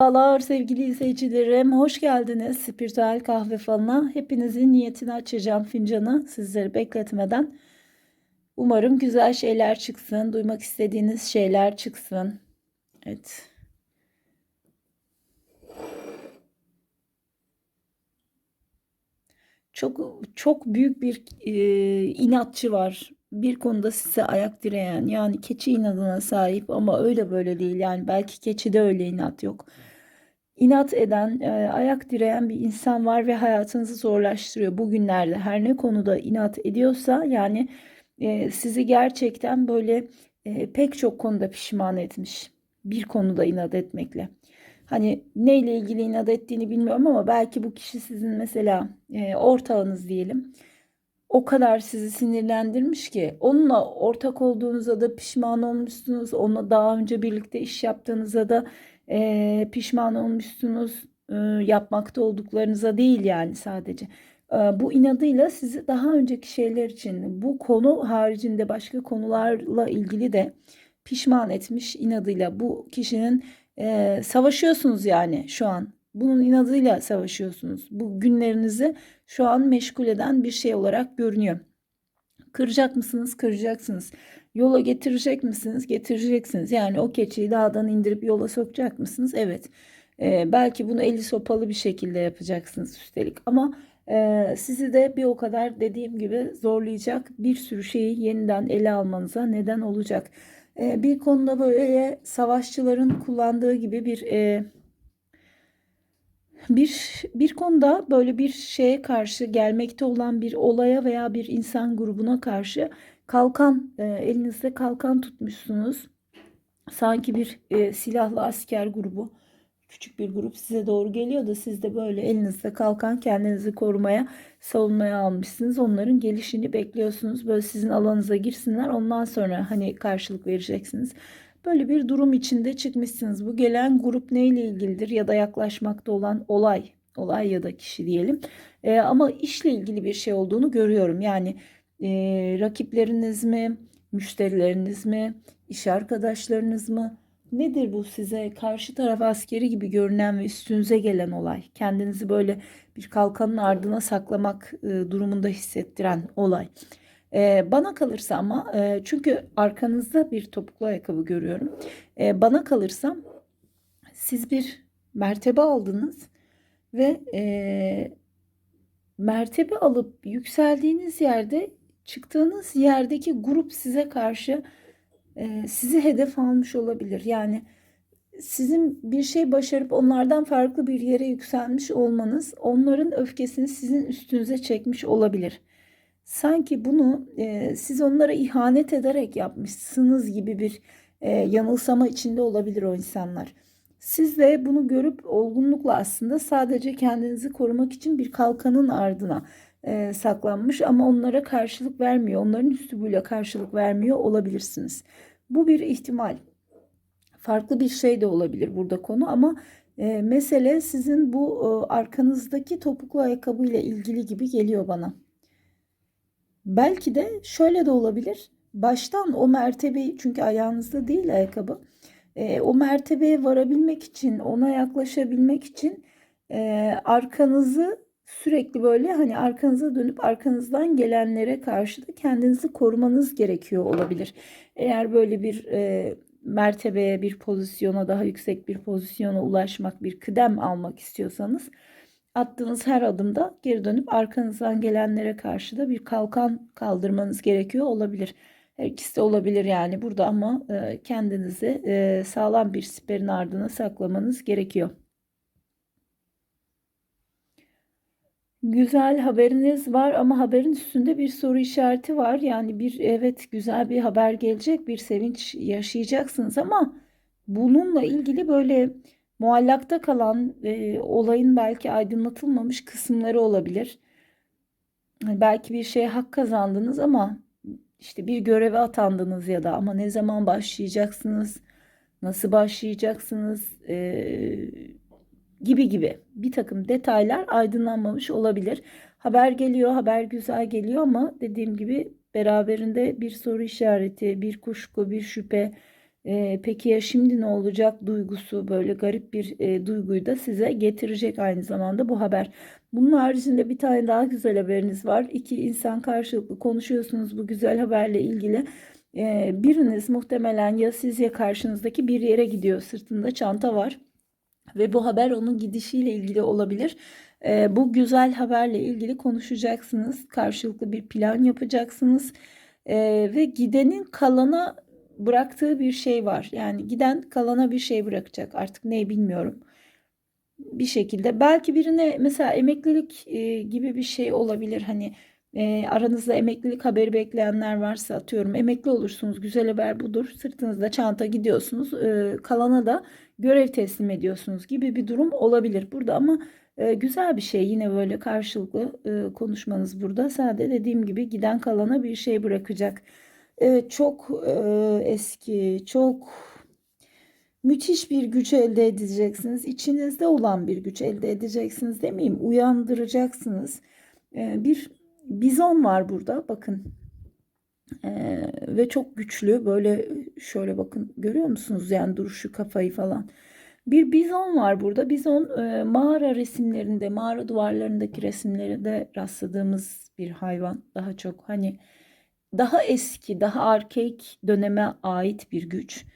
Merhabalar sevgili izleyicilerim. Hoş geldiniz Spiritüel Kahve Falı'na. Hepinizin niyetini açacağım fincanı sizleri bekletmeden. Umarım güzel şeyler çıksın. Duymak istediğiniz şeyler çıksın. Evet. Çok çok büyük bir e, inatçı var. Bir konuda size ayak direyen yani keçi inadına sahip ama öyle böyle değil. Yani belki keçide öyle inat yok. İnat eden, e, ayak direyen bir insan var ve hayatınızı zorlaştırıyor bugünlerde. Her ne konuda inat ediyorsa yani e, sizi gerçekten böyle e, pek çok konuda pişman etmiş. Bir konuda inat etmekle. Hani neyle ilgili inat ettiğini bilmiyorum ama belki bu kişi sizin mesela ortağınız diyelim. O kadar sizi sinirlendirmiş ki onunla ortak olduğunuza da pişman olmuşsunuz. Onunla daha önce birlikte iş yaptığınıza da e, pişman olmuşsunuz. E, yapmakta olduklarınıza değil yani sadece. E, bu inadıyla sizi daha önceki şeyler için bu konu haricinde başka konularla ilgili de pişman etmiş inadıyla bu kişinin e, savaşıyorsunuz yani şu an. Bunun inadıyla savaşıyorsunuz. Bu günlerinizi şu an meşgul eden bir şey olarak görünüyor. Kıracak mısınız? Kıracaksınız. Yola getirecek misiniz? Getireceksiniz. Yani o keçiyi dağdan indirip yola sokacak mısınız? Evet. Ee, belki bunu eli sopalı bir şekilde yapacaksınız üstelik. Ama e, sizi de bir o kadar dediğim gibi zorlayacak bir sürü şeyi yeniden ele almanıza neden olacak. Ee, bir konuda böyle savaşçıların kullandığı gibi bir... E, bir bir konuda böyle bir şeye karşı gelmekte olan bir olaya veya bir insan grubuna karşı kalkan e, elinizde kalkan tutmuşsunuz. Sanki bir e, silahlı asker grubu küçük bir grup size doğru geliyor da siz de böyle elinizde kalkan kendinizi korumaya, savunmaya almışsınız. Onların gelişini bekliyorsunuz. Böyle sizin alanınıza girsinler. Ondan sonra hani karşılık vereceksiniz. Böyle bir durum içinde çıkmışsınız. Bu gelen grup neyle ilgilidir ya da yaklaşmakta olan olay, olay ya da kişi diyelim. E, ama işle ilgili bir şey olduğunu görüyorum. Yani e, rakipleriniz mi, müşterileriniz mi, iş arkadaşlarınız mı? Nedir bu size karşı taraf askeri gibi görünen ve üstünüze gelen olay? Kendinizi böyle bir kalkanın ardına saklamak e, durumunda hissettiren olay. E, bana kalırsa ama e, çünkü arkanızda bir topuklu ayakkabı görüyorum. E, bana kalırsa siz bir mertebe aldınız ve e, mertebe alıp yükseldiğiniz yerde çıktığınız yerdeki grup size karşı e, sizi hedef almış olabilir. Yani sizin bir şey başarıp onlardan farklı bir yere yükselmiş olmanız onların öfkesini sizin üstünüze çekmiş olabilir sanki bunu e, siz onlara ihanet ederek yapmışsınız gibi bir e, yanılsama içinde olabilir o insanlar. Siz de bunu görüp olgunlukla aslında sadece kendinizi korumak için bir kalkanın ardına e, saklanmış ama onlara karşılık vermiyor. Onların üslubuyla karşılık vermiyor olabilirsiniz. Bu bir ihtimal. Farklı bir şey de olabilir burada konu ama e, mesele sizin bu e, arkanızdaki topuklu ayakkabı ile ilgili gibi geliyor bana. Belki de şöyle de olabilir. Baştan o mertebeyi çünkü ayağınızda değil ayakkabı. E, o mertebeye varabilmek için, ona yaklaşabilmek için e, arkanızı sürekli böyle hani arkanıza dönüp arkanızdan gelenlere karşı da kendinizi korumanız gerekiyor olabilir. Eğer böyle bir e, mertebeye, bir pozisyona, daha yüksek bir pozisyona ulaşmak, bir kıdem almak istiyorsanız attığınız her adımda geri dönüp arkanızdan gelenlere karşı da bir kalkan kaldırmanız gerekiyor olabilir. Her ikisi de olabilir yani burada ama e, kendinizi e, sağlam bir siperin ardına saklamanız gerekiyor. Güzel haberiniz var ama haberin üstünde bir soru işareti var. Yani bir evet güzel bir haber gelecek, bir sevinç yaşayacaksınız ama bununla ilgili böyle muallakta kalan e, olayın belki aydınlatılmamış kısımları olabilir. Belki bir şeye hak kazandınız ama işte bir göreve atandınız ya da ama ne zaman başlayacaksınız, nasıl başlayacaksınız e, gibi gibi bir takım detaylar aydınlanmamış olabilir. Haber geliyor, haber güzel geliyor ama dediğim gibi beraberinde bir soru işareti, bir kuşku, bir şüphe E, peki ya şimdi ne olacak duygusu böyle garip bir e, duyguyu da size getirecek aynı zamanda bu haber. Bunun haricinde bir tane daha güzel haberiniz var. İki insan karşılıklı konuşuyorsunuz bu güzel haberle ilgili. E, biriniz muhtemelen ya siz ya karşınızdaki bir yere gidiyor. Sırtında çanta var ve bu haber onun gidişiyle ilgili olabilir. E, bu güzel haberle ilgili konuşacaksınız. Karşılıklı bir plan yapacaksınız. E, ve gidenin kalana bıraktığı bir şey var. Yani giden kalana bir şey bırakacak. Artık ne bilmiyorum. Bir şekilde belki birine mesela emeklilik e, gibi bir şey olabilir. Hani e, aranızda emeklilik haberi bekleyenler varsa atıyorum emekli olursunuz. Güzel haber budur. Sırtınızda çanta gidiyorsunuz. E, kalana da görev teslim ediyorsunuz gibi bir durum olabilir burada ama e, güzel bir şey yine böyle karşılıklı e, konuşmanız burada. Sadece dediğim gibi giden kalana bir şey bırakacak. Evet çok e, eski, çok müthiş bir güç elde edeceksiniz. İçinizde olan bir güç elde edeceksiniz demeyeyim. Uyandıracaksınız. E, bir bizon var burada bakın. E, ve çok güçlü böyle şöyle bakın görüyor musunuz yani duruşu kafayı falan. Bir bizon var burada. Bizon e, mağara resimlerinde, mağara duvarlarındaki resimlerinde rastladığımız bir hayvan. Daha çok hani daha eski, daha arkaik döneme ait bir güç.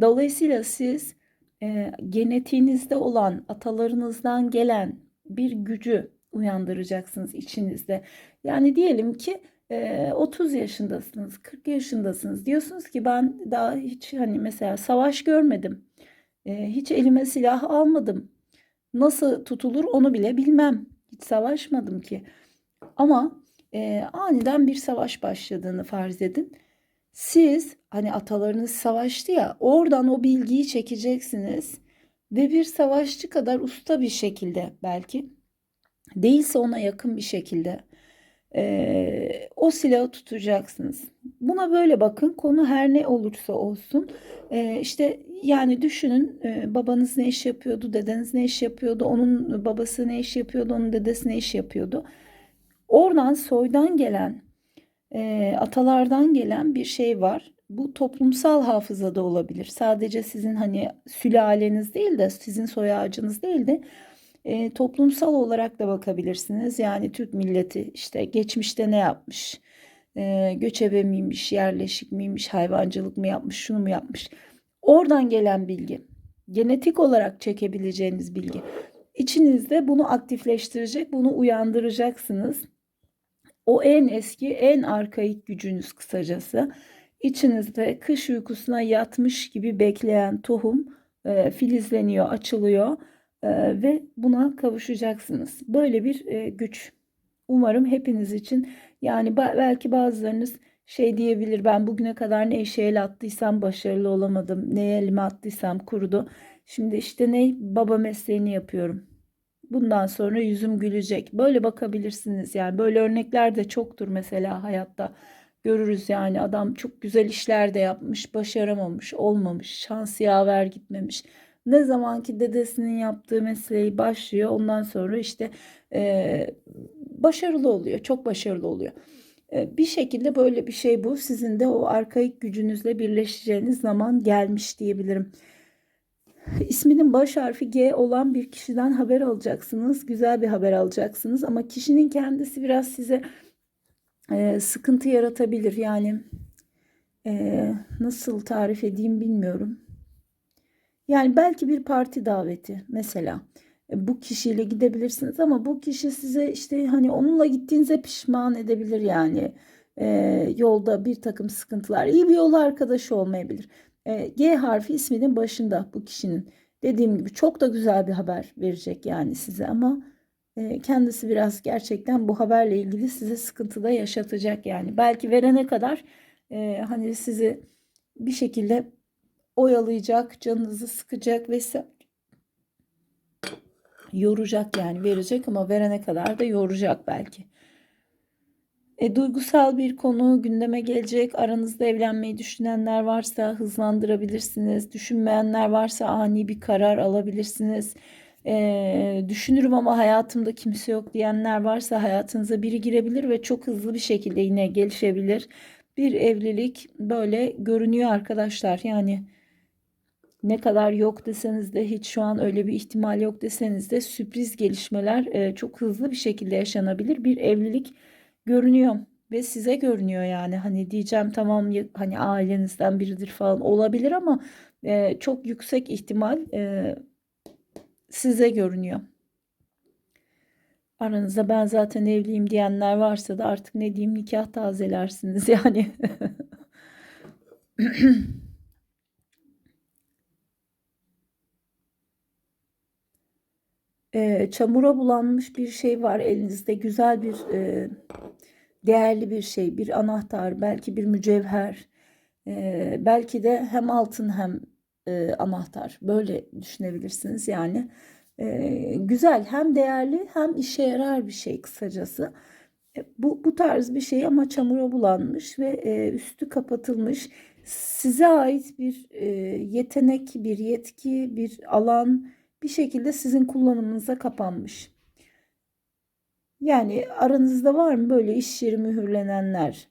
Dolayısıyla siz e, genetiğinizde olan, atalarınızdan gelen bir gücü uyandıracaksınız içinizde. Yani diyelim ki e, 30 yaşındasınız, 40 yaşındasınız. Diyorsunuz ki ben daha hiç hani mesela savaş görmedim. Hiç elime silah almadım. Nasıl tutulur onu bile bilmem. Hiç savaşmadım ki. Ama e, aniden bir savaş başladığını farz edin. Siz hani atalarınız savaştı ya oradan o bilgiyi çekeceksiniz ve bir savaşçı kadar usta bir şekilde belki değilse ona yakın bir şekilde e, o silahı tutacaksınız. Buna böyle bakın konu her ne olursa olsun e, işte yani düşünün e, babanız ne iş yapıyordu dedeniz ne iş yapıyordu onun babası ne iş yapıyordu onun dedesi ne iş yapıyordu. Oradan soydan gelen, e, atalardan gelen bir şey var. Bu toplumsal hafızada olabilir. Sadece sizin hani sülaleniz değil de sizin soy ağacınız değil de e, toplumsal olarak da bakabilirsiniz. Yani Türk milleti işte geçmişte ne yapmış? E, göçebe miymiş, yerleşik miymiş, hayvancılık mı yapmış, şunu mu yapmış? Oradan gelen bilgi. Genetik olarak çekebileceğiniz bilgi. İçinizde bunu aktifleştirecek, bunu uyandıracaksınız. O en eski, en arkaik gücünüz kısacası. İçinizde kış uykusuna yatmış gibi bekleyen tohum e, filizleniyor, açılıyor ve buna kavuşacaksınız. Böyle bir e, güç. Umarım hepiniz için yani belki bazılarınız şey diyebilir ben bugüne kadar ne işe el attıysam başarılı olamadım. Neye elime attıysam kurudu. Şimdi işte ne baba mesleğini yapıyorum. Bundan sonra yüzüm gülecek. Böyle bakabilirsiniz yani. Böyle örnekler de çoktur mesela hayatta. Görürüz yani adam çok güzel işler de yapmış, başaramamış, olmamış, şans yaver gitmemiş. Ne zaman ki dedesinin yaptığı mesleği başlıyor ondan sonra işte e, başarılı oluyor, çok başarılı oluyor. E, bir şekilde böyle bir şey bu. Sizin de o arkaik gücünüzle birleşeceğiniz zaman gelmiş diyebilirim. İsminin baş harfi G olan bir kişiden haber alacaksınız. Güzel bir haber alacaksınız ama kişinin kendisi biraz size e, sıkıntı yaratabilir. Yani e, nasıl tarif edeyim bilmiyorum. Yani belki bir parti daveti mesela e, bu kişiyle gidebilirsiniz ama bu kişi size işte hani onunla gittiğinize pişman edebilir yani e, yolda bir takım sıkıntılar iyi bir yol arkadaşı olmayabilir. E, G harfi isminin başında bu kişinin. Dediğim gibi çok da güzel bir haber verecek yani size ama e, kendisi biraz gerçekten bu haberle ilgili size sıkıntıda yaşatacak yani. Belki verene kadar e, hani sizi bir şekilde oyalayacak, canınızı sıkacak vesaire yoracak yani verecek ama verene kadar da yoracak belki. E, duygusal bir konu gündeme gelecek. Aranızda evlenmeyi düşünenler varsa hızlandırabilirsiniz. Düşünmeyenler varsa ani bir karar alabilirsiniz. E, düşünürüm ama hayatımda kimse yok diyenler varsa hayatınıza biri girebilir ve çok hızlı bir şekilde yine gelişebilir. Bir evlilik böyle görünüyor arkadaşlar. Yani ne kadar yok deseniz de hiç şu an öyle bir ihtimal yok deseniz de sürpriz gelişmeler e, çok hızlı bir şekilde yaşanabilir. Bir evlilik görünüyor ve size görünüyor yani hani diyeceğim tamam hani ailenizden biridir falan olabilir ama e, çok yüksek ihtimal e, size görünüyor. Aranızda ben zaten evliyim diyenler varsa da artık ne diyeyim nikah tazelersiniz yani. E, çamura bulanmış bir şey var elinizde. Güzel bir e, değerli bir şey, bir anahtar, belki bir mücevher, e, belki de hem altın hem e, anahtar. Böyle düşünebilirsiniz yani. E, güzel, hem değerli hem işe yarar bir şey kısacası. E, Bu, bu tarz bir şey ama çamura bulanmış ve e, üstü kapatılmış. Size ait bir e, yetenek, bir yetki, bir alan bir şekilde sizin kullanımınıza kapanmış. Yani aranızda var mı böyle iş yeri mühürlenenler,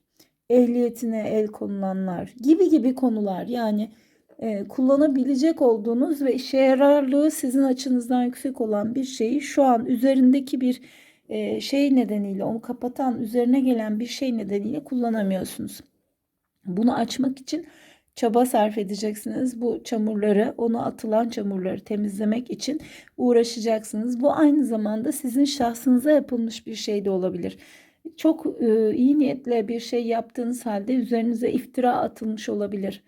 ehliyetine el konulanlar gibi gibi konular. Yani e, kullanabilecek olduğunuz ve işe yararlığı sizin açınızdan yüksek olan bir şeyi şu an üzerindeki bir e, şey nedeniyle onu kapatan üzerine gelen bir şey nedeniyle kullanamıyorsunuz. Bunu açmak için çaba sarf edeceksiniz. Bu çamurları, onu atılan çamurları temizlemek için uğraşacaksınız. Bu aynı zamanda sizin şahsınıza yapılmış bir şey de olabilir. Çok e, iyi niyetle bir şey yaptığınız halde üzerinize iftira atılmış olabilir.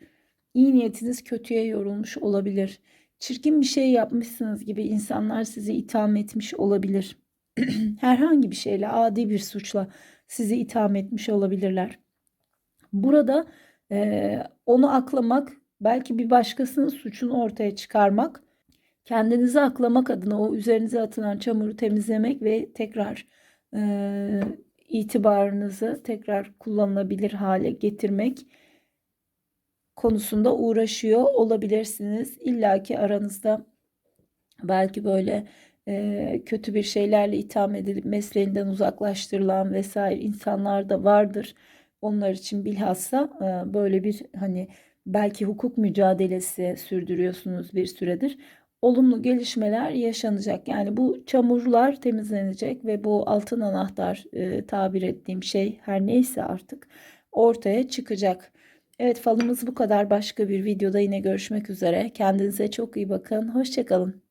İyi niyetiniz kötüye yorulmuş olabilir. Çirkin bir şey yapmışsınız gibi insanlar sizi itham etmiş olabilir. Herhangi bir şeyle, adi bir suçla sizi itham etmiş olabilirler. Burada e, onu aklamak, belki bir başkasının suçunu ortaya çıkarmak, kendinizi aklamak adına o üzerinize atılan çamuru temizlemek ve tekrar e, itibarınızı tekrar kullanılabilir hale getirmek konusunda uğraşıyor olabilirsiniz. İlla ki aranızda belki böyle e, kötü bir şeylerle itham edilip mesleğinden uzaklaştırılan vesaire insanlar da vardır. Onlar için bilhassa e, böyle bir hani belki hukuk mücadelesi sürdürüyorsunuz bir süredir. Olumlu gelişmeler yaşanacak. Yani bu çamurlar temizlenecek ve bu altın anahtar e, tabir ettiğim şey her neyse artık ortaya çıkacak. Evet falımız bu kadar. Başka bir videoda yine görüşmek üzere. Kendinize çok iyi bakın. Hoşçakalın.